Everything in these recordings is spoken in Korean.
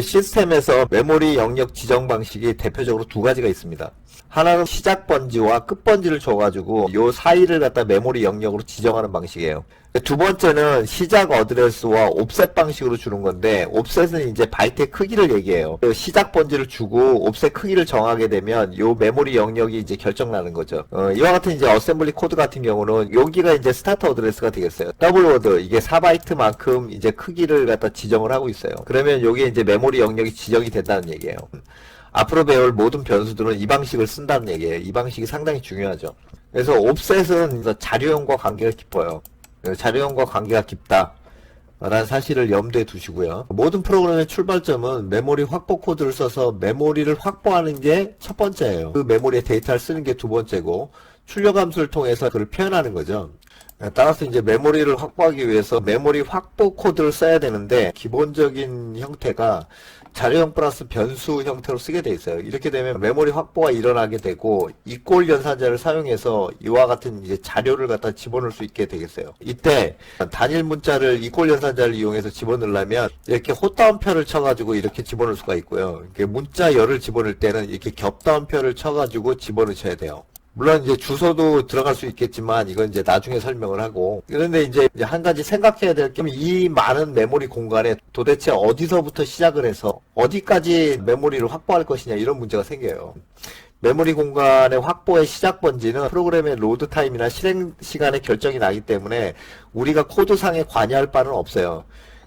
시스템에서 메모리 영역 지정 방식이 대표적으로 두 가지가 있습니다. 하나는 시작 번지와 끝 번지를 줘가지고 요 사이를 갖다 메모리 영역으로 지정하는 방식이에요. 두 번째는 시작 어드레스와 옵셋 방식으로 주는 건데 옵셋은 이제 바이트의 크기를 얘기해요. 그 시작 번지를 주고 옵셋 크기를 정하게 되면 요 메모리 영역이 이제 결정나는 거죠. 어, 이와 같은 이제 어셈블리 코드 같은 경우는 여기가 이제 스타트 어드레스가 되겠어요. 더블 워드 이게 4바이트만큼 이제 크기를 갖다 지정을 하고 있어요. 그러면 여기에 이제 메모리 영역이 지정이 된다는 얘기예요. 앞으로 배울 모든 변수들은 이 방식을 쓴다는 얘기예요. 이 방식이 상당히 중요하죠. 그래서 옵셋은 자료형과 관계가 깊어요. 자료형과 관계가 깊다. 라는 사실을 염두에 두시고요. 모든 프로그램의 출발점은 메모리 확보 코드를 써서 메모리를 확보하는 게 첫 번째예요. 그 메모리에 데이터를 쓰는 게 두 번째고 출력 함수를 통해서 그걸 표현하는 거죠. 따라서 이제 메모리를 확보하기 위해서 메모리 확보 코드를 써야 되는데 기본적인 형태가 자료형 플러스 변수 형태로 쓰게 돼 있어요. 이렇게 되면 메모리 확보가 일어나게 되고 이꼴 연산자를 사용해서 이와 같은 이제 자료를 갖다 집어넣을 수 있게 되겠어요. 이때 단일 문자를 이꼴 연산자를 이용해서 집어넣으려면 이렇게 호따옴표를 쳐가지고 이렇게 집어넣을 수가 있고요. 문자 열을 집어넣을 때는 이렇게 겹다운표를 쳐가지고 집어넣으셔야 돼요. 물론 이제 주소도 들어갈 수 있겠지만 이건 이제 나중에 설명을 하고 그런데 이제 한 가지 생각해야 될 게 이 많은 메모리 공간에 도대체 어디서부터 시작을 해서 어디까지 메모리를 확보할 것이냐 이런 문제가 생겨요. 메모리 공간의 확보의 시작 번지는 프로그램의 로드 타임이나 실행 시간에 결정이 나기 때문에 우리가 코드상에 관여할 바는 없어요.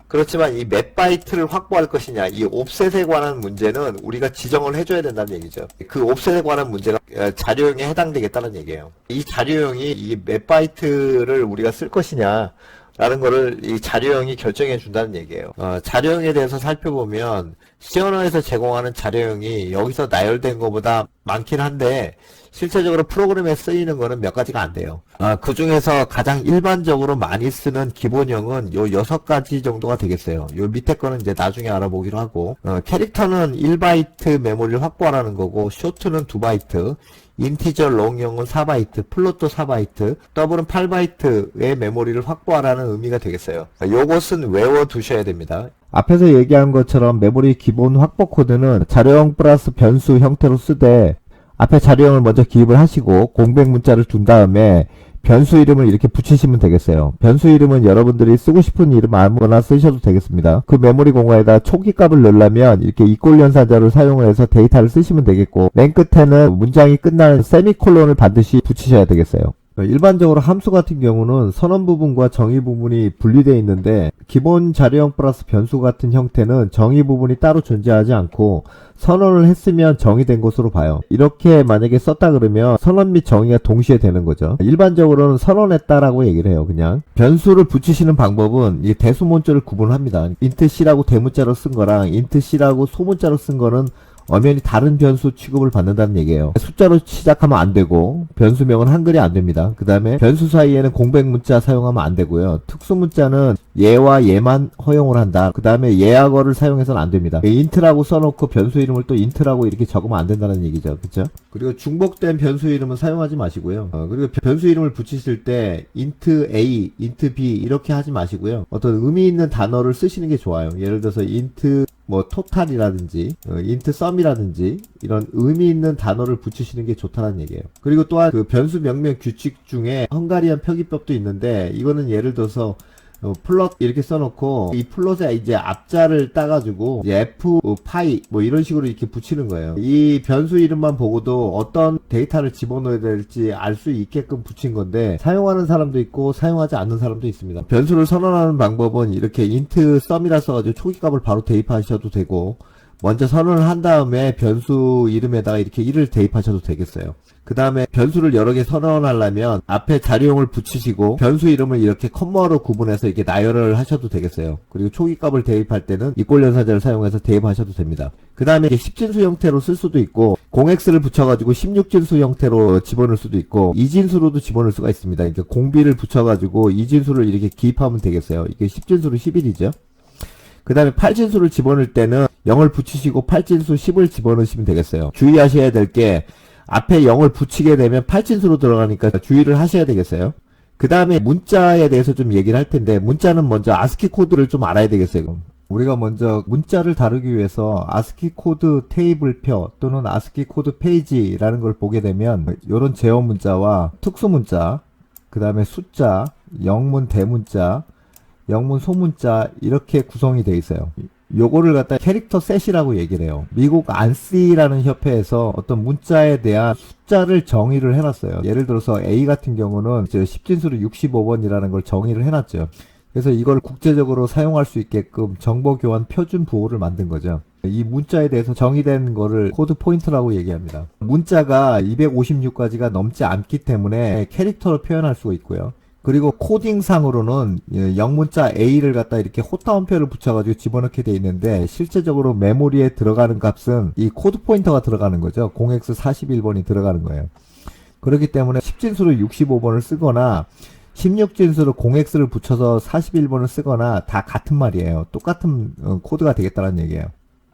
그렇지만 이 몇 바이트를 확보할 것이냐, 이 옵셋에 관한 문제는 우리가 지정을 해줘야 된다는 얘기죠. 그 옵셋에 관한 문제가 어, 자료형에 해당되겠다는 얘기예요. 이 자료형이 이 몇 바이트를 우리가 쓸 것이냐, 라는 거를 이 자료형이 결정해 준다는 얘기예요. 어, 자료형에 대해서 살펴보면 시언어에서 제공하는 자료형이 여기서 나열된 것보다 많긴 한데 실제적으로 프로그램에 쓰이는 거는 몇 가지가 안 돼요. 아, 그 중에서 가장 일반적으로 많이 쓰는 기본형은 요 여섯 가지 정도가 되겠어요. 요 밑에 거는 이제 나중에 알아보기로 하고, 어, 캐릭터는 1바이트 메모리를 확보하라는 거고, 쇼트는 2바이트, 인티저 롱형은 4바이트, 플롯도 4바이트, 더블은 8바이트의 메모리를 확보하라는 의미가 되겠어요. 요것은 외워 두셔야 됩니다. 앞에서 얘기한 것처럼 메모리 기본 확보 코드는 자료형 플러스 변수 형태로 쓰되 앞에 자료형을 먼저 기입을 하시고 공백 문자를 둔 다음에 변수 이름을 이렇게 붙이시면 되겠어요. 변수 이름은 여러분들이 쓰고 싶은 이름 아무거나 쓰셔도 되겠습니다. 그 메모리 공간에다 초기 값을 넣으려면 이렇게 이꼴 연산자를 사용을 해서 데이터를 쓰시면 되겠고 맨 끝에는 문장이 끝나는 세미콜론을 반드시 붙이셔야 되겠어요. 일반적으로 함수 같은 경우는 선언 부분과 정의 부분이 분리되어 있는데 기본 자료형 플러스 변수 같은 형태는 정의 부분이 따로 존재하지 않고 선언을 했으면 정의된 것으로 봐요. 이렇게 만약에 썼다 그러면 선언 및 정의가 동시에 되는 거죠. 일반적으로는 선언했다라고 얘기를 해요. 그냥 변수를 붙이시는 방법은 이 대수문자를 구분합니다. int c라고 대문자로 쓴 거랑 int c라고 소문자로 쓴 거는 엄연히 다른 변수 취급을 받는다는 얘기예요. 숫자로 시작하면 안 되고 변수명은 한글이 안 됩니다. 그 다음에 변수 사이에는 공백 문자 사용하면 안 되고요. 특수 문자는 얘와 얘만 허용을 한다. 그 다음에 얘하고를 사용해서는 안 됩니다. 인트라고 써놓고 변수 이름을 또 인트라고 이렇게 적으면 안 된다는 얘기죠. 그쵸? 그리고 중복된 변수 이름은 사용하지 마시고요. 어, 그리고 변수 이름을 붙이실 때 int a, int b 이렇게 하지 마시고요. 어떤 의미 있는 단어를 쓰시는 게 좋아요. 예를 들어서 int 뭐 토탈이라든지 어, 인트 썸이라든지 이런 의미 있는 단어를 붙이시는 게 좋다는 얘기예요. 그리고 또한 그 변수 명명 규칙 중에 헝가리안 표기법도 있는데 이거는 예를 들어서 어, 플롯 이렇게 써놓고 이 플롯에 이제 앞자를 따가지고 f 파이 뭐 이런 식으로 이렇게 붙이는 거예요. 이 변수 이름만 보고도 어떤 데이터를 집어넣어야 될지 알 수 있게끔 붙인 건데 사용하는 사람도 있고 사용하지 않는 사람도 있습니다. 변수를 선언하는 방법은 이렇게 int sum이라 써가지고 초기값을 바로 대입하셔도 되고 먼저 선언을 한 다음에 변수 이름에다가 이렇게 1을 대입하셔도 되겠어요. 그 다음에 변수를 여러 개 선언하려면 앞에 자료용을 붙이시고 변수 이름을 이렇게 컴마로 구분해서 이렇게 나열을 하셔도 되겠어요. 그리고 초기값을 대입할 때는 이꼴 연산자를 사용해서 대입하셔도 됩니다. 그 다음에 이게 10진수 형태로 쓸 수도 있고 0x를 붙여가지고 16진수 형태로 집어넣을 수도 있고 이진수로도 집어넣을 수가 있습니다. 그러니까 공비를 붙여가지고 이진수를 이렇게 기입하면 되겠어요. 이게 10진수로 11이죠. 그 다음에 8진수를 집어넣을 때는 0을 붙이시고 8진수 10을 집어넣으시면 되겠어요. 주의하셔야 될 게 앞에 0을 붙이게 되면 8진수로 들어가니까 주의를 하셔야 되겠어요. 그 다음에 문자에 대해서 좀 얘기를 할 텐데 문자는 먼저 아스키 코드를 좀 알아야 되겠어요. 우리가 먼저 문자를 다루기 위해서 아스키 코드 테이블표 또는 아스키 코드 페이지라는 걸 보게 되면 이런 제어 문자와 특수 문자, 그 다음에 숫자, 영문 대문자, 영문 소문자 이렇게 구성이 되어 있어요. 요거를 갖다 캐릭터 셋이라고 얘기를 해요. 미국 안시라는 협회에서 어떤 문자에 대한 숫자를 정의를 해놨어요. 예를 들어서 A 같은 경우는 이제 10진수로 65번이라는 걸 정의를 해놨죠. 그래서 이걸 국제적으로 사용할 수 있게끔 정보 교환 표준 부호를 만든 거죠. 이 문자에 대해서 정의된 거를 코드 포인트라고 얘기합니다. 문자가 256가지가 넘지 않기 때문에 캐릭터로 표현할 수가 있고요. 그리고 코딩상으로는 예, 영문자 A를 갖다 이렇게 호타원표를 붙여가지고 집어넣게 돼 있는데 실제적으로 메모리에 들어가는 값은 이 코드 포인터가 들어가는 거죠. 0x41번이 들어가는 거예요. 그렇기 때문에 10진수로 65번을 쓰거나 16진수로 0x를 붙여서 41번을 쓰거나 다 같은 말이에요. 똑같은 어, 코드가 되겠다는 얘기예요.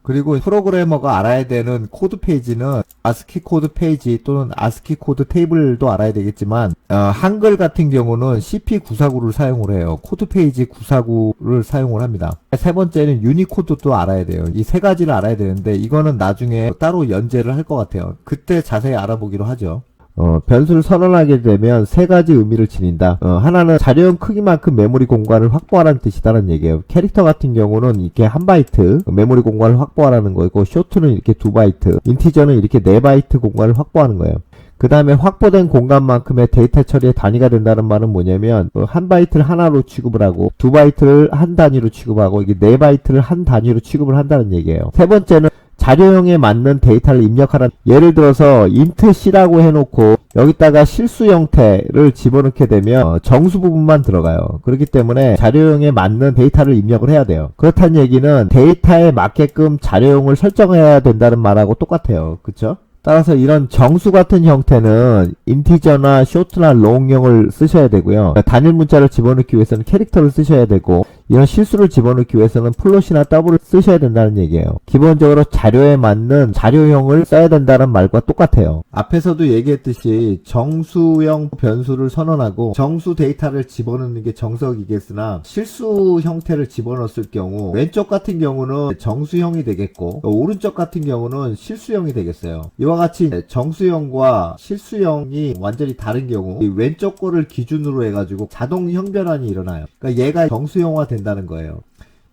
그리고 프로그래머가 알아야 되는 코드 페이지는 아스키 코드 페이지 또는 아스키 코드 테이블도 알아야 되겠지만 어, 한글 같은 경우는 CP949를 사용을 해요. 코드 페이지 949를 사용을 합니다. 세 번째는 유니코드도 알아야 돼요. 이 세 가지를 알아야 되는데 이거는 나중에 따로 연재를 할 것 같아요. 그때 자세히 알아보기로 하죠. 어, 변수를 선언하게 되면 세 가지 의미를 지닌다. 어, 하나는 자료형 크기만큼 메모리 공간을 확보하라는 뜻이다는 얘기예요. 캐릭터 같은 경우는 이렇게 한 바이트 메모리 공간을 확보하라는 거고, 쇼트는 이렇게 두 바이트, 인티저는 이렇게 네 바이트 공간을 확보하는 거예요. 그 다음에 확보된 공간만큼의 데이터 처리의 단위가 된다는 말은 뭐냐면 어, 한 바이트를 하나로 취급을 하고 두 바이트를 한 단위로 취급하고 이게 네 바이트를 한 단위로 취급을 한다는 얘기예요. 세 번째는 자료형에 맞는 데이터를 입력하라. 예를 들어서 int c라고 해놓고 여기다가 실수 형태를 집어넣게 되면 어, 정수 부분만 들어가요. 그렇기 때문에 자료형에 맞는 데이터를 입력을 해야 돼요. 그렇다는 얘기는 데이터에 맞게끔 자료형을 설정해야 된다는 말하고 똑같아요. 그쵸? 따라서 이런 정수 같은 형태는 인티저나 쇼트나 롱형을 쓰셔야 되고요. 단일 문자를 집어넣기 위해서는 캐릭터를 쓰셔야 되고 이런 실수를 집어넣기 위해서는 플롯이나 더블을 쓰셔야 된다는 얘기예요. 기본적으로 자료에 맞는 자료형을 써야 된다는 말과 똑같아요. 앞에서도 얘기했듯이 정수형 변수를 선언하고 정수 데이터를 집어넣는 게 정석이겠으나 실수 형태를 집어넣었을 경우 왼쪽 같은 경우는 정수형이 되겠고 오른쪽 같은 경우는 실수형이 되겠어요. 이와 같이 정수형과 실수형이 완전히 다른 경우 이 왼쪽 거를 기준으로 해가지고 자동 형변환이 일어나요. 그러니까 얘가 정수형화 된다는 거예요.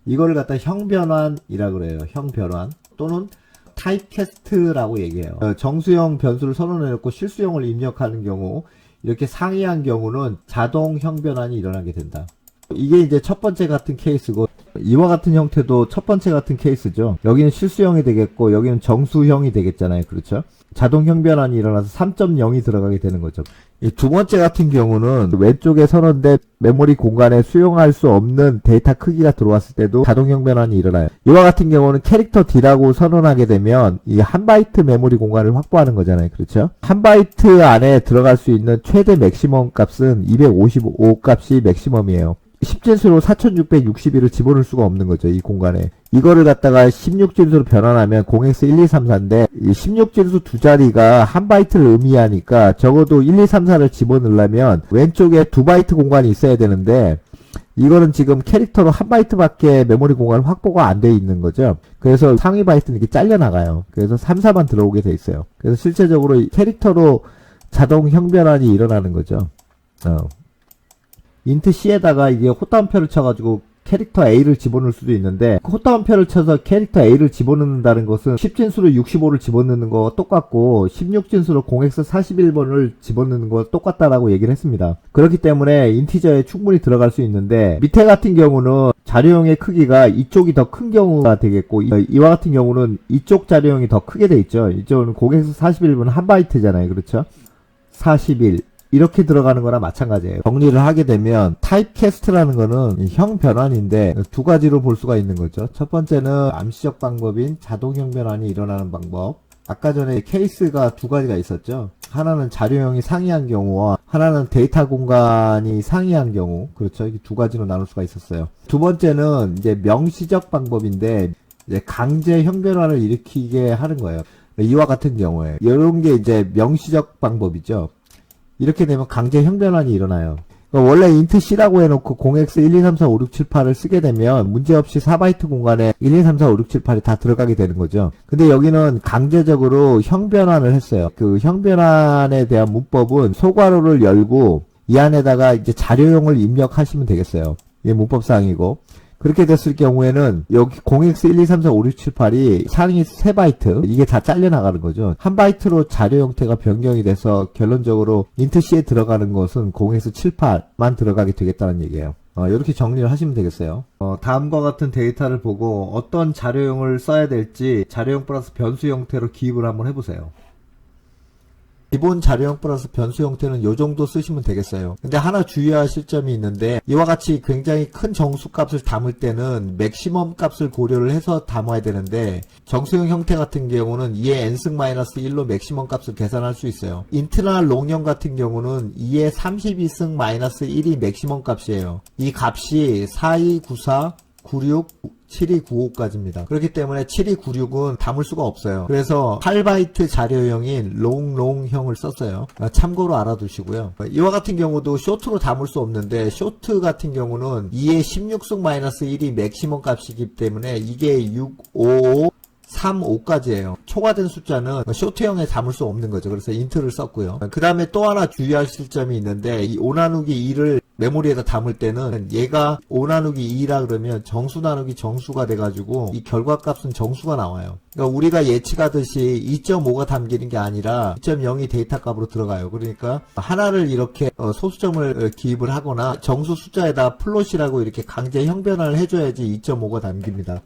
이거를 갖다 형변환이라 그래요. 형변환 또는 타입캐스트라고 얘기해요. 어, 정수형 변수를 선언해놓고 실수형을 입력하는 경우 이렇게 상이한 경우는 자동 형변환이 일어나게 된다. 이게 이제 첫 번째 같은 케이스고 이와 같은 형태도 첫 번째 같은 케이스죠. 여기는 실수형이 되겠고 여기는 정수형이 되겠잖아요. 그렇죠? 자동 형변환이 일어나서 3.0이 들어가게 되는 거죠. 이두 번째 같은 경우는 왼쪽에 선언된 메모리 공간에 수용할 수 없는 데이터 크기가 들어왔을 때도 자동 형 변환이 일어나요. 이와 같은 경우는 캐릭터 D라고 선언하게 되면 이 한 바이트 메모리 공간을 확보하는 거잖아요. 그렇죠? 한 바이트 안에 들어갈 수 있는 최대 맥시멈 값은 255 값이 맥시멈이에요. 10진수로 4661을 집어넣을 수가 없는 거죠, 이 공간에. 이거를 갖다가 16진수로 변환하면 0x1234인데, 이 16진수 두 자리가 한 바이트를 의미하니까 적어도 1, 2, 3, 4를 집어넣으려면 왼쪽에 두 바이트 공간이 있어야 되는데, 이거는 지금 캐릭터로 한 바이트밖에 메모리 공간 확보가 안 돼 있는 거죠. 그래서 상위 바이트는 이렇게 잘려 나가요. 그래서 3, 4만 들어오게 돼 있어요. 그래서 실제적으로 이 캐릭터로 자동 형변환이 일어나는 거죠. 어. 인트 C에다가 이게 호따옴표를 쳐가지고 캐릭터 A를 집어넣을 수도 있는데 그 호따옴표를 쳐서 캐릭터 A를 집어넣는다는 것은 10진수로 65를 집어넣는 거와 똑같고 16진수로 0x41번을 집어넣는 거와 똑같다라고 얘기를 했습니다. 그렇기 때문에 인티저에 충분히 들어갈 수 있는데 밑에 같은 경우는 자료형의 크기가 이쪽이 더 큰 경우가 되겠고 이- 이와 같은 경우는 이쪽 자료형이 더 크게 돼 있죠. 이쪽은 0x41번 한 바이트잖아요. 그렇죠? 41 이렇게 들어가는 거나 마찬가지예요. 정리를 하게 되면 타입캐스트라는 거는 형 변환인데 두 가지로 볼 수가 있는 거죠. 첫 번째는 암시적 방법인 자동형 변환이 일어나는 방법. 아까 전에 케이스가 두 가지가 있었죠. 하나는 자료형이 상이한 경우와 하나는 데이터 공간이 상이한 경우. 그렇죠. 이게 두 가지로 나눌 수가 있었어요. 두 번째는 이제 명시적 방법인데 이제 강제 형 변환을 일으키게 하는 거예요. 이와 같은 경우에 이런 게 이제 명시적 방법이죠. 이렇게 되면 강제 형변환이 일어나요. 그러니까 원래 int c라고 해놓고 0x 1 2 3 4 5 6 7 8을 쓰게 되면 문제없이 4바이트 공간에 1 2 3 4 5 6 7 8이 다 들어가게 되는 거죠. 근데 여기는 강제적으로 형변환을 했어요. 그 형변환에 대한 문법은 소괄호를 열고 이 안에다가 이제 자료용을 입력하시면 되겠어요. 이게 문법사항이고. 그렇게 됐을 경우에는 여기 0x 1 2 3 4 5 6 7 8이 상위 3바이트 이게 다 잘려나가는 거죠. 한 바이트로 자료 형태가 변경이 돼서 결론적으로 int c에 들어가는 것은 0x 7 8만 들어가게 되겠다는 얘기예요. 어, 이렇게 정리를 하시면 되겠어요. 어, 다음과 같은 데이터를 보고 어떤 자료용을 써야 될지 자료용 플러스 변수 형태로 기입을 한번 해보세요. 기본 자료형 플러스 변수 형태는 요 정도 쓰시면 되겠어요. 근데 하나 주의하실 점이 있는데 이와 같이 굉장히 큰 정수 값을 담을 때는 맥시멈 값을 고려를 해서 담아야 되는데 정수형 형태 같은 경우는 2의 n승 마이너스 1로 맥시멈 값을 계산할 수 있어요. 인트나 롱형 같은 경우는 2의 32승 마이너스 1이 맥시멈 값이에요. 이 값이 4294 96 7295까지입니다. 그렇기 때문에 7296은 담을 수가 없어요. 그래서 8바이트 자료형인 롱롱형을 썼어요. 아, 참고로 알아두시고요. 이와 같은 경우도 쇼트로 담을 수 없는데 쇼트 같은 경우는 2의 16승 마이너스 1이 맥시멈 값이기 때문에 이게 655 3, 5까지예요. 초과된 숫자는 쇼트형에 담을 수 없는 거죠. 그래서 인트를 썼고요. 그 다음에 또 하나 주의하실 점이 있는데 이 5 나누기 2를 메모리에다 담을 때는 얘가 5 나누기 2라 그러면 정수 나누기 정수가 돼가지고 이 결과값은 정수가 나와요. 그러니까 우리가 예측하듯이 2.5가 담기는 게 아니라 2.0이 데이터 값으로 들어가요. 그러니까 하나를 이렇게 어, 소수점을 어, 기입을 하거나 정수 숫자에다 플롯이라고 이렇게 강제 형변화를 해줘야지 2.5가 담깁니다.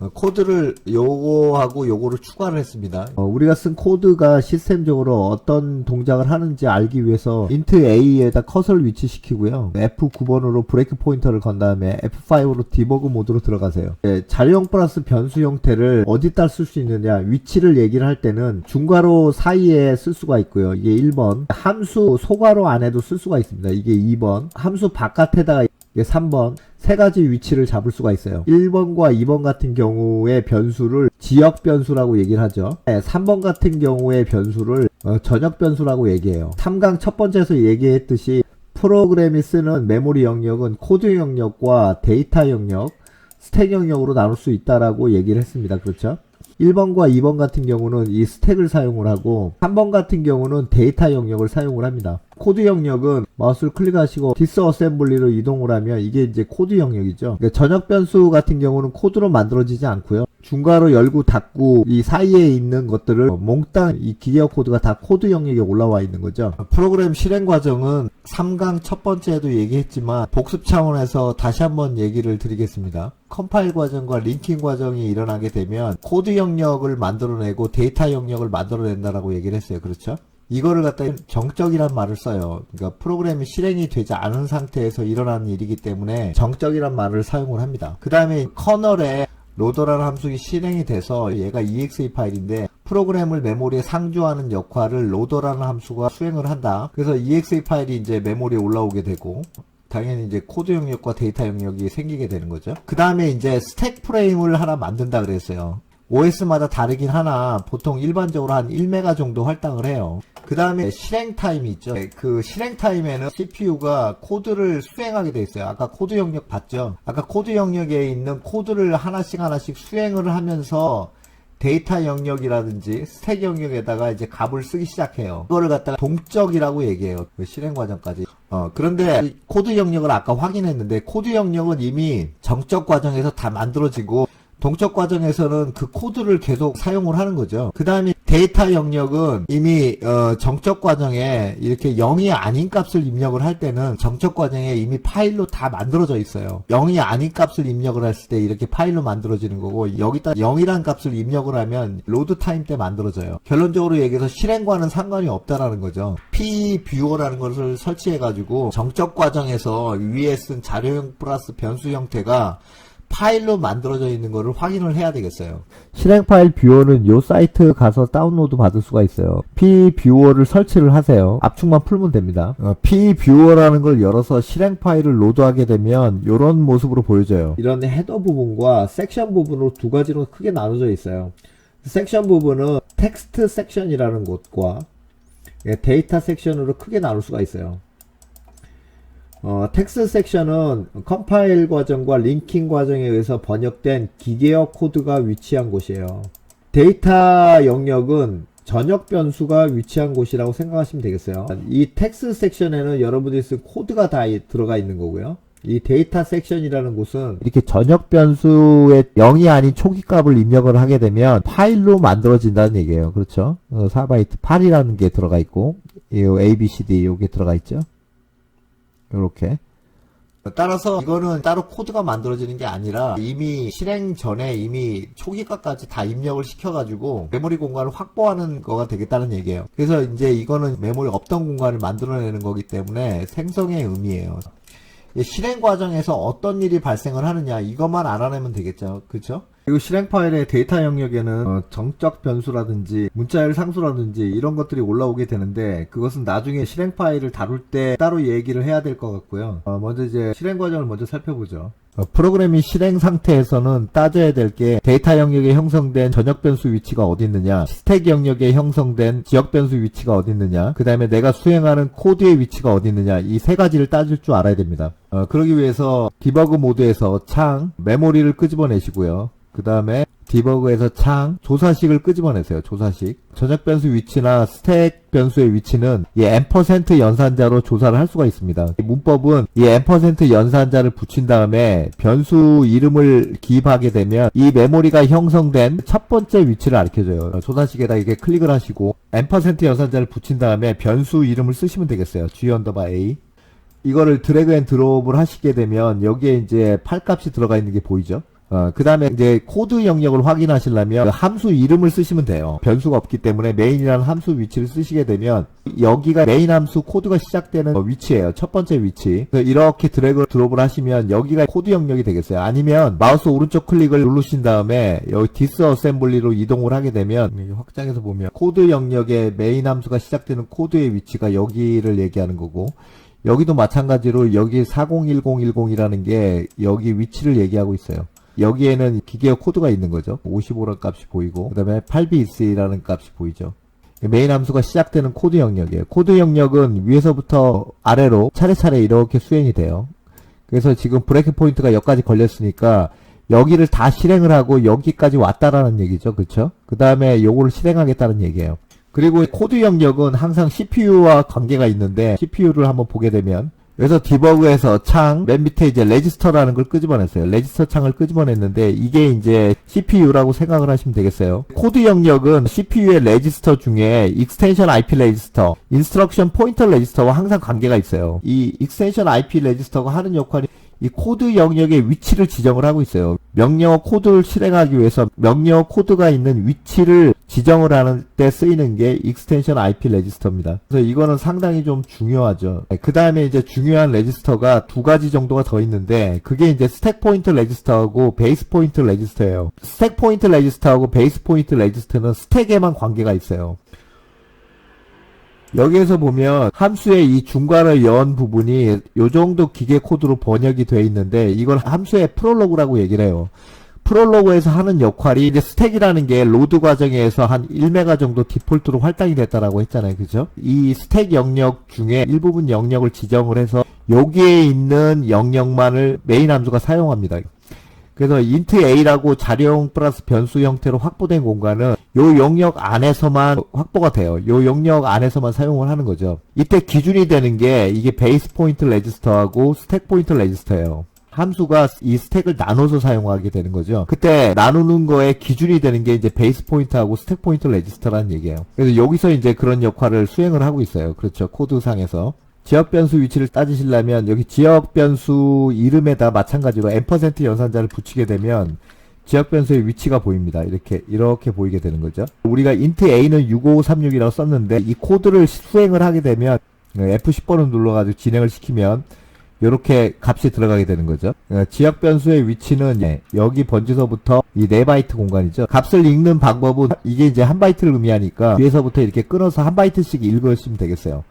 어, 코드를 요거하고 요거를 추가를 했습니다. 어, 우리가 쓴 코드가 시스템적으로 어떤 동작을 하는지 알기 위해서 int a에다 컷을 위치시키고요. F9번으로 브레이크 포인터를 건 다음에 F5로 디버그 모드로 들어가세요. 예, 자료형 플러스 변수 형태를 어디다 쓸 수 있느냐 위치를 얘기를 할 때는 중괄호 사이에 쓸 수가 있고요. 이게 1번 함수 소괄호 안에도 쓸 수가 있습니다. 이게 2번 함수 바깥에다가 3번 세 가지 위치를 잡을 수가 있어요. 1번과 2번 같은 경우의 변수를 지역 변수라고 얘기를 하죠. 네, 3번 같은 경우의 변수를 어, 전역 변수라고 얘기해요. 3강 첫 번째에서 얘기했듯이 프로그램이 쓰는 메모리 영역은 코드 영역과 데이터 영역, 스택 영역으로 나눌 수 있다라고 얘기를 했습니다. 그렇죠? 1번과 2번 같은 경우는 이 스택을 사용을 하고 3번 같은 경우는 데이터 영역을 사용을 합니다. 코드 영역은 마우스를 클릭하시고 디스어셈블리로 이동을 하면 이게 이제 코드 영역이죠. 그러니까 전역 변수 같은 경우는 코드로 만들어지지 않고요. 중괄호 열고 닫고 이 사이에 있는 것들을 몽땅 이 기계어 코드가 다 코드 영역에 올라와 있는 거죠. 프로그램 실행 과정은 3강 첫 번째에도 얘기했지만 복습 차원에서 다시 한번 얘기를 드리겠습니다. 컴파일 과정과 링킹 과정이 일어나게 되면 코드 영역을 만들어내고 데이터 영역을 만들어낸다라고 얘기를 했어요. 그렇죠? 이거를 갖다 정적이란 말을 써요. 그러니까 프로그램이 실행이 되지 않은 상태에서 일어나는 일이기 때문에 정적이란 말을 사용을 합니다. 그 다음에 커널에 로더라는 함수가 실행이 돼서 얘가 exe 파일인데 프로그램을 메모리에 상주하는 역할을 로더라는 함수가 수행을 한다. 그래서 exe 파일이 이제 메모리에 올라오게 되고 당연히 이제 코드 영역과 데이터 영역이 생기게 되는 거죠. 그 다음에 이제 스택 프레임을 하나 만든다 그랬어요. OS마다 다르긴 하나 보통 일반적으로 한 1메가 정도 할당을 해요. 그 다음에 실행 타임이 있죠. 그 실행 타임에는 CPU가 코드를 수행하게 돼 있어요. 아까 코드 영역 봤죠? 아까 코드 영역에 있는 코드를 하나씩 하나씩 수행을 하면서 데이터 영역이라든지 스택 영역에다가 이제 값을 쓰기 시작해요. 그거를 갖다가 동적이라고 얘기해요. 그 실행 과정까지. 어, 그런데 이 코드 영역을 아까 확인했는데 코드 영역은 이미 정적 과정에서 다 만들어지고 동적 과정에서는 그 코드를 계속 사용을 하는 거죠. 그 다음에 데이터 영역은 이미 어, 정적 과정에 이렇게 0이 아닌 값을 입력을 할 때는 정적 과정에 이미 파일로 다 만들어져 있어요. 0이 아닌 값을 입력을 했을 때 이렇게 파일로 만들어지는 거고 여기다 0이란 값을 입력을 하면 로드 타임 때 만들어져요. 결론적으로 얘기해서 실행과는 상관이 없다라는 거죠. P 뷰어라는 것을 설치해 가지고 정적 과정에서 위에 쓴 자료형 플러스 변수 형태가 파일로 만들어져 있는 거를 확인을 해야 되겠어요. 실행 파일 뷰어는 요 사이트 가서 다운로드 받을 수가 있어요. P 뷰어를 설치를 하세요. 압축만 풀면 됩니다. 어, P 뷰어라는 걸 열어서 실행 파일을 로드하게 되면 이런 모습으로 보여져요. 이런 헤더 부분과 섹션 부분으로 두 가지로 크게 나눠져 있어요. 섹션 부분은 텍스트 섹션이라는 곳과 예, 데이터 섹션으로 크게 나눌 수가 있어요. 어, 텍스트 섹션은 컴파일 과정과 링킹 과정에 의해서 번역된 기계어 코드가 위치한 곳이에요. 데이터 영역은 전역 변수가 위치한 곳이라고 생각하시면 되겠어요. 이 텍스트 섹션에는 여러분들이 쓴 코드가 다 이- 들어가 있는 거고요. 이 데이터 섹션이라는 곳은 이렇게 전역 변수의 0이 아닌 초기 값을 입력을 하게 되면 파일로 만들어진다는 얘기예요. 그렇죠? 어, 4바이트 8이라는 게 들어가 있고 이 A, B, C, D 요게 들어가 있죠. 요렇게. 따라서 이거는 따로 코드가 만들어지는 게 아니라 이미 실행 전에 이미 초기값까지 다 입력을 시켜가지고 메모리 공간을 확보하는 거가 되겠다는 얘기예요. 그래서 이제 이거는 메모리 없던 공간을 만들어내는 거기 때문에 생성의 의미예요. 이 실행 과정에서 어떤 일이 발생을 하느냐 이것만 알아내면 되겠죠. 그렇죠? 그리고 실행 파일의 데이터 영역에는 어, 정적 변수라든지 문자열 상수라든지 이런 것들이 올라오게 되는데 그것은 나중에 실행 파일을 다룰 때 따로 얘기를 해야 될 것 같고요. 어, 먼저 이제 실행 과정을 먼저 살펴보죠. 어, 프로그램이 실행 상태에서는 따져야 될 게 데이터 영역에 형성된 전역 변수 위치가 어디 있느냐, 스택 영역에 형성된 지역 변수 위치가 어디 있느냐, 그 다음에 내가 수행하는 코드의 위치가 어디 있느냐 이 세 가지를 따질 줄 알아야 됩니다. 어, 그러기 위해서 디버그 모드에서 창 메모리를 끄집어내시고요. 그 다음에 디버그에서 창 조사식을 끄집어내세요. 조사식 전역 변수 위치나 스택 변수의 위치는 이 m% 연산자로 조사를 할 수가 있습니다. 이 문법은 이 m% 연산자를 붙인 다음에 변수 이름을 기입하게 되면 이 메모리가 형성된 첫 번째 위치를 알려줘요. 조사식에다 이게 클릭을 하시고 m% 연산자를 붙인 다음에 변수 이름을 쓰시면 되겠어요. g 언더바 a 이거를 드래그 앤 드롭을 하시게 되면 여기에 이제 8 값이 들어가 있는 게 보이죠? 어, 그 다음에 이제 코드 영역을 확인하시려면 그 함수 이름을 쓰시면 돼요. 변수가 없기 때문에 메인이라는 함수 위치를 쓰시게 되면 여기가 메인 함수 코드가 시작되는 어, 위치예요. 첫 번째 위치. 이렇게 드래그 드롭을 하시면 여기가 코드 영역이 되겠어요. 아니면 마우스 오른쪽 클릭을 누르신 다음에 여기 디스 어셈블리로 이동을 하게 되면 여기 확장해서 보면 코드 영역의 메인 함수가 시작되는 코드의 위치가 여기를 얘기하는 거고 여기도 마찬가지로 여기 401010이라는 게 여기 위치를 얘기하고 있어요. 여기에는 기계어 코드가 있는 거죠. 55라는 값이 보이고, 그 다음에 8bits라는 값이 보이죠. 메인 함수가 시작되는 코드 영역이에요. 코드 영역은 위에서부터 아래로 차례차례 이렇게 수행이 돼요. 그래서 지금 브레이크 포인트가 여기까지 걸렸으니까 여기를 다 실행을 하고 여기까지 왔다라는 얘기죠. 그쵸? 그 다음에 요거를 실행하겠다는 얘기예요. 그리고 코드 영역은 항상 CPU와 관계가 있는데 CPU를 한번 보게 되면 그래서 디버그에서 창 맨 밑에 이제 레지스터라는 걸 끄집어냈어요. 레지스터 창을 끄집어냈는데 이게 이제 CPU라고 생각을 하시면 되겠어요. 코드 영역은 CPU의 레지스터 중에 익스텐션 IP 레지스터, 인스트럭션 포인터 레지스터와 항상 관계가 있어요. 이 익스텐션 IP 레지스터가 하는 역할이 이 코드 영역의 위치를 지정을 하고 있어요. 명령어 코드를 실행하기 위해서 명령어 코드가 있는 위치를 지정을 하는 때 쓰이는 게 익스텐션 IP 레지스터입니다. 그래서 이거는 상당히 좀 중요하죠. 그 다음에 이제 중요한 레지스터가 두 가지 정도가 더 있는데 그게 이제 스택 포인트 레지스터하고 베이스 포인트 레지스터예요. 스택 포인트 레지스터하고 베이스 포인트 레지스터는 스택에만 관계가 있어요. 여기에서 보면 함수의 이 중괄호 연 부분이 요 정도 기계 코드로 번역이 되어 있는데 이걸 함수의 프롤로그라고 얘기를 해요. 프롤로그에서 하는 역할이 이제 스택이라는 게 로드 과정에서 한 1메가 정도 디폴트로 할당이 됐다라고 했잖아요. 그죠? 이 스택 영역 중에 일부분 영역을 지정을 해서 여기에 있는 영역만을 메인 함수가 사용합니다. 그래서 int a라고 자료형 플러스 변수 형태로 확보된 공간은 요 영역 안에서만 확보가 돼요. 요 영역 안에서만 사용을 하는 거죠. 이때 기준이 되는 게 이게 베이스 포인트 레지스터하고 스택 포인트 레지스터예요. 함수가 이 스택을 나눠서 사용하게 되는 거죠. 그때 나누는 거에 기준이 되는 게 이제 베이스 포인트하고 스택 포인트 레지스터라는 얘기예요. 그래서 여기서 이제 그런 역할을 수행을 하고 있어요. 그렇죠. 코드 상에서. 지역 변수 위치를 따지시려면 여기 지역 변수 이름에다 마찬가지로 m% 연산자를 붙이게 되면 지역 변수의 위치가 보입니다. 이렇게 이렇게 보이게 되는 거죠. 우리가 int a는 65536이라고 썼는데 이 코드를 수행을 하게 되면 F10번을 눌러가지고 진행을 시키면 이렇게 값이 들어가게 되는 거죠. 어, 지역 변수의 위치는 예, 여기 번지서부터 이 4바이트 공간이죠. 값을 읽는 방법은 이게 이제 한 바이트를 의미하니까 뒤에서부터 이렇게 끊어서 한 바이트씩 읽으시면 되겠어요.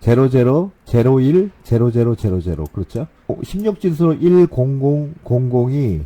00, 01, 00, 00. 그렇죠? 16진수로 10000이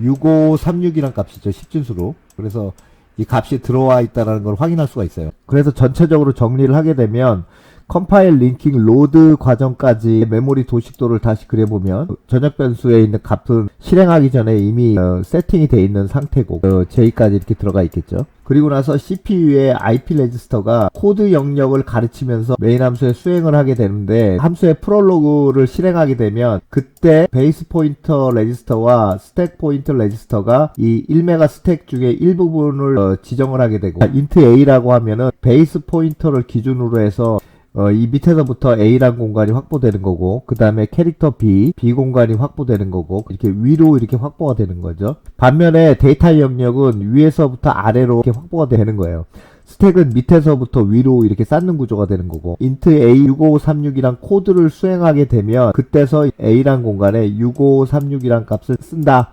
6536이란 값이죠. 10진수로. 그래서 이 값이 들어와 있다는 걸 확인할 수가 있어요. 그래서 전체적으로 정리를 하게 되면 컴파일 링킹 로드 과정까지 메모리 도식도를 다시 그려보면 전역 변수에 있는 값은 실행하기 전에 이미 어, 세팅이 돼 있는 상태고 어, J까지 이렇게 들어가 있겠죠. 그리고 나서 CPU의 IP 레지스터가 코드 영역을 가르치면서 메인 함수에 수행을 하게 되는데 함수의 프롤로그를 실행하게 되면 그때 베이스 포인터 레지스터와 스택 포인터 레지스터가 이 1메가 스택 중에 일부분을 어, 지정을 하게 되고 int a라고 하면은 베이스 포인터를 기준으로 해서 어, 이 밑에서부터 A란 공간이 확보되는 거고, 그 다음에 캐릭터 B, B 공간이 확보되는 거고, 이렇게 위로 이렇게 확보가 되는 거죠. 반면에 데이터 영역은 위에서부터 아래로 이렇게 확보가 되는 거예요. 스택은 밑에서부터 위로 이렇게 쌓는 구조가 되는 거고, int A6536이란 코드를 수행하게 되면, 그때서 A란 공간에 6536이란 값을 쓴다.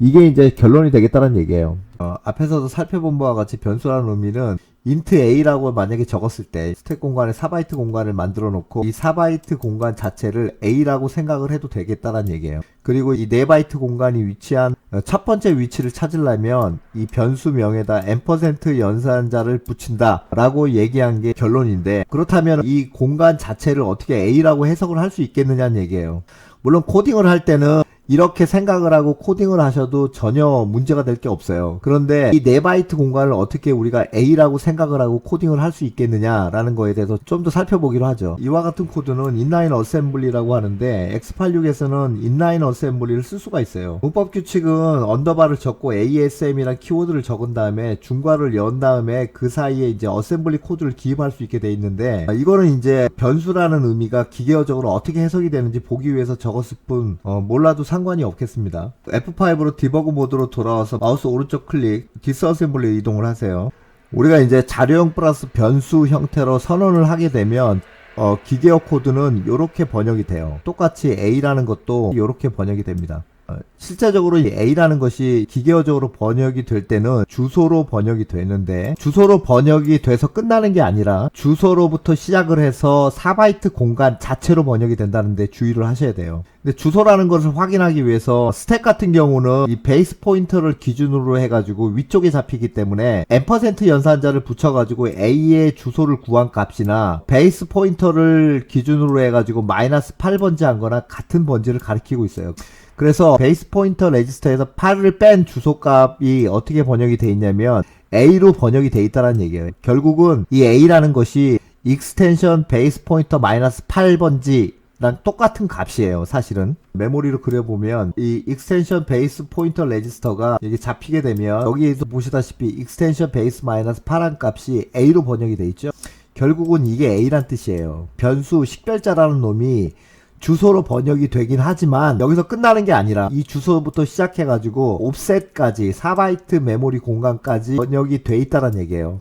이게 이제 결론이 되겠다는 얘기예요. 어, 앞에서도 살펴본 바와 같이 변수라는 의미는 int a라고 만약에 적었을 때 스택 공간에 4바이트 공간을 만들어 놓고 이 4바이트 공간 자체를 a라고 생각을 해도 되겠다는 얘기예요. 그리고 이 4바이트 공간이 위치한 어, 첫 번째 위치를 찾으려면 이 변수명에다 n% 연산자를 붙인다 라고 얘기한 게 결론인데 그렇다면 이 공간 자체를 어떻게 a라고 해석을 할 수 있겠느냐는 얘기예요. 물론 코딩을 할 때는 이렇게 생각을 하고 코딩을 하셔도 전혀 문제가 될 게 없어요. 그런데 이 4바이트 공간을 어떻게 우리가 A라고 생각을 하고 코딩을 할 수 있겠느냐라는 거에 대해서 좀 더 살펴보기로 하죠. 이와 같은 코드는 inline assembly라고 하는데 x86에서는 inline assembly를 쓸 수가 있어요. 문법 규칙은 언더바를 적고 ASM이란 키워드를 적은 다음에 중괄을 연 다음에 그 사이에 이제 어셈블리 코드를 기입할 수 있게 돼 있는데 이거는 이제 변수라는 의미가 기계어적으로 어떻게 해석이 되는지 보기 위해서 적었을 뿐 어, 몰라도 상 관이 없겠습니다. F5로 디버그 모드로 돌아와서 마우스 오른쪽 클릭 디스어셈블리 이동을 하세요. 우리가 이제 자료형 플러스 변수 형태로 선언을 하게 되면 어, 기계어 코드는 이렇게 번역이 돼요. 똑같이 A라는 것도 이렇게 번역이 됩니다. 어, 실제적으로 이 A라는 것이 기계어적으로 번역이 될 때는 주소로 번역이 되는데 주소로 번역이 돼서 끝나는 게 아니라 주소로부터 시작을 해서 4바이트 공간 자체로 번역이 된다는데 주의를 하셔야 돼요. 근데 주소라는 것을 확인하기 위해서 스택 같은 경우는 이 베이스 포인터를 기준으로 해가지고 위쪽에 잡히기 때문에 n% 연산자를 붙여가지고 A의 주소를 구한 값이나 베이스 포인터를 기준으로 해가지고 마이너스 8번지 한 거나 같은 번지를 가리키고 있어요. 그래서 베이스 포인터 레지스터에서 8을 뺀 주소값이 어떻게 번역이 돼 있냐면 A로 번역이 돼 있다는 얘기예요. 결국은 이 A라는 것이 익스텐션 베이스 포인터 마이너스 8번지 랑 똑같은 값이에요 사실은. 메모리로 그려보면 이 익스텐션 베이스 포인터 레지스터가 이게 잡히게 되면 여기에서 보시다시피 익스텐션 베이스 마이너스 8한 값이 A로 번역이 돼 있죠. 결국은 이게 A란 뜻이에요. 변수 식별자라는 놈이 주소로 번역이 되긴 하지만 여기서 끝나는 게 아니라 이 주소부터 시작해가지고 옵셋까지 4바이트 메모리 공간까지 번역이 돼 있다는 얘기예요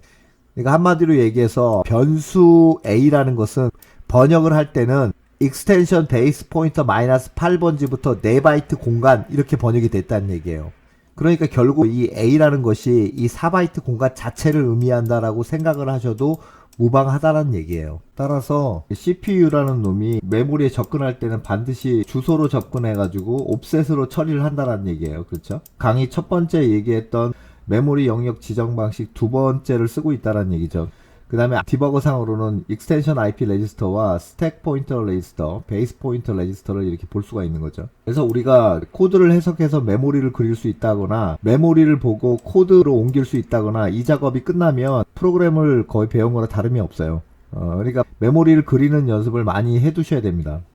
그러니까 한마디로 얘기해서 변수 A라는 것은 번역을 할 때는 익스텐션 베이스 포인터 마이너스 8번지부터 4바이트 공간 이렇게 번역이 됐다는 얘기예요. 그러니까 결국 이 A라는 것이 이 4바이트 공간 자체를 의미한다라고 생각을 하셔도 무방하다는 얘기예요. 따라서 CPU라는 놈이 메모리에 접근할 때는 반드시 주소로 접근해가지고 옵셋으로 처리를 한다는 얘기예요. 그렇죠? 강의 첫 번째 얘기했던 메모리 영역 지정 방식 두 번째를 쓰고 있다는 얘기죠. 그 다음에 디버거 상으로는 익스텐션 IP 레지스터와 스택 포인터 레지스터, 베이스 포인터 레지스터를 이렇게 볼 수가 있는 거죠. 그래서 우리가 코드를 해석해서 메모리를 그릴 수 있다거나 메모리를 보고 코드로 옮길 수 있다거나 이 작업이 끝나면 프로그램을 거의 배운 거나 다름이 없어요. 어, 그러니까 메모리를 그리는 연습을 많이 해두셔야 됩니다.